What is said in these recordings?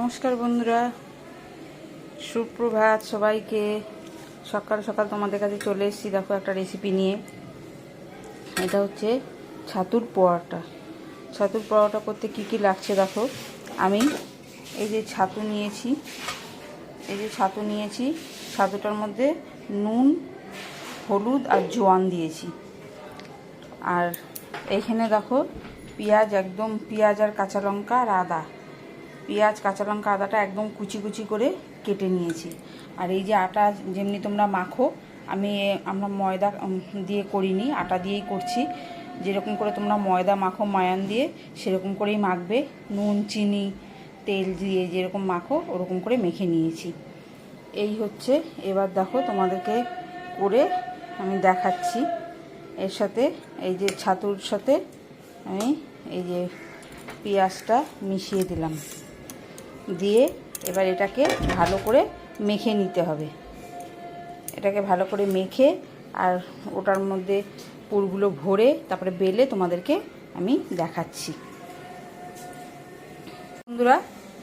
নমস্কার বন্ধুরা। সুপ্রভাত সবাইকে। সকাল সকাল তোমাদের কাছে চলে এসেছি, দেখো একটা রেসিপি নিয়ে। এটা হচ্ছে ছাতুর পোয়াটা ছাতুর পোয়াটা করতে কি কি লাগছে দেখো। আমি এই যে ছাতু নিয়েছি, এই যে ছাতু নিয়েছি। ছাতুটার মধ্যে নুন, হলুদ আর জোয়ান দিয়েছি। আর এইখানে দেখো পেঁয়াজ, একদম পেঁয়াজ আর কাঁচা লঙ্কা আর আদা। পেঁয়াজ, কাঁচা লঙ্কা, আদাটা একদম কুচি কুচি করে কেটে নিয়েছি। আর এই যে আটা যেমনি তোমরা মাখো, আমি আমরা ময়দা দিয়ে করিনি, আটা দিয়েই করছি। যেরকম করে তোমরা ময়দা মাখো, ময়ান দিয়ে, সেরকম করেই মাখবে। নুন, চিনি, তেল দিয়ে যেরকম মাখো, ওরকম করে মেখে নিয়েছি। এই হচ্ছে, এবার দেখো তোমাদেরকে করে আমি দেখাচ্ছি। এর সাথে এই যে ছাতুর সাথে আমি এই যে পেঁয়াজটা মিশিয়ে দিলাম। দিয়ে এবার এটাকে ভালো করে মেখে নিতে হবে। এটাকে ভালো করে মেখে আর ওটার মধ্যে পুরগুলো ভরে তারপরে বেলে তোমাদেরকে আমি দেখাচ্ছি। বন্ধুরা,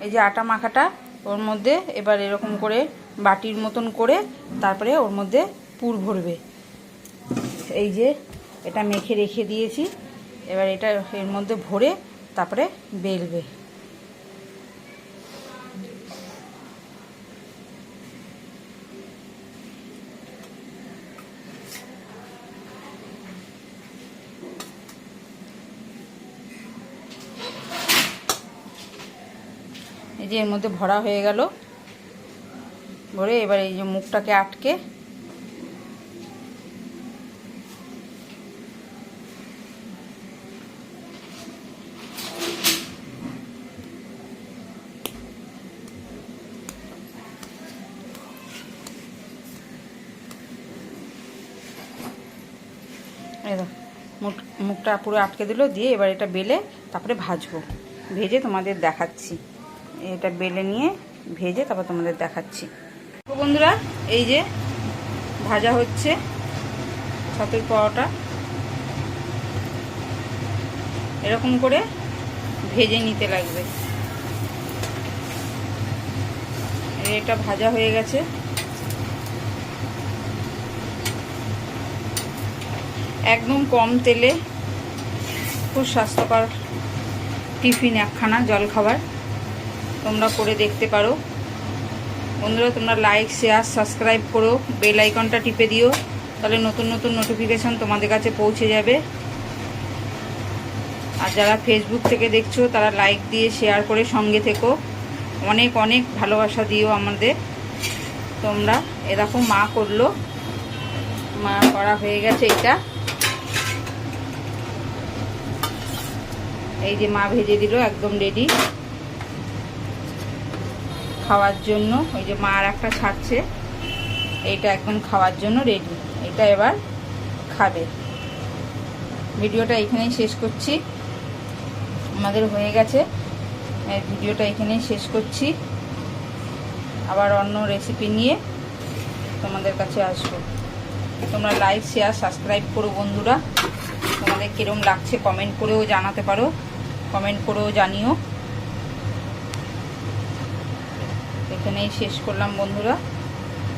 এই যে আটা মাখাটা, ওর মধ্যে এবার এরকম করে বাটির মতন করে তারপরে ওর মধ্যে পুর ভরবে। এই যে এটা মেখে রেখে দিয়েছি, এবার এটা এর মধ্যে ভরে তারপরে বেলবে। এই যে এর মধ্যে ভরা হয়ে গেল, ভরে এবার এই যে মুখটাকে আটকে। মুখ- মুখটা পুরো আটকে দিল, দিয়ে এবার এটা বেলে তারপরে ভাজবো। ভেজে তোমাদের দেখাচ্ছি। এটা বেলে নিয়ে ভেজে তারপর তোমাদের দেখাচ্ছি। বন্ধুরা, এই যে ভাজা হচ্ছে ছাতুর পাওয়াটা এরকম করে ভেজে নিতে লাগবে। এটা ভাজা হয়ে গেছে। একদম কম তেলে খুব স্বাস্থ্যকর টিফিন একখানা জলখাবার। তোমরা করে দেখতে পারো। বন্ধুরা, তোমরা লাইক শেয়ার সাবস্ক্রাইব করো। বেল আইকনটা টিপে দিও। তাহলে নতুন নতুন নোটিফিকেশান তোমাদের কাছে পৌঁছে যাবে। আর যারা ফেসবুক থেকে দেখছ, তারা লাইক দিয়ে শেয়ার করে সঙ্গে থেকো। অনেক অনেক ভালোবাসা দিও আমাদের। তোমরা এরকম মা করল। মা করা হয়ে গেছে এটা। এই যে মা ভেজে দিল, একদম রেডি খাওয়ার জন্য, ওই যে মা আর একটা ছাড়ছে, এইটা একদম খাওয়ার জন্য রেডি এটা এবার খাবে। ভিডিওটা এখানেই শেষ করছি। আমাদের হয়ে গেছে। ভিডিওটা এখানেই শেষ করছি। আবার অন্য রেসিপি নিয়ে তোমাদের কাছে আসব। তোমরা লাইক শেয়ার সাবস্ক্রাইব করো বন্ধুরা। তোমাদের কীরকম লাগছে কমেন্ট করেও জানাতে পারো। কমেন্ট করেও জানিও। এখানেই শেষ করলাম বন্ধুরা।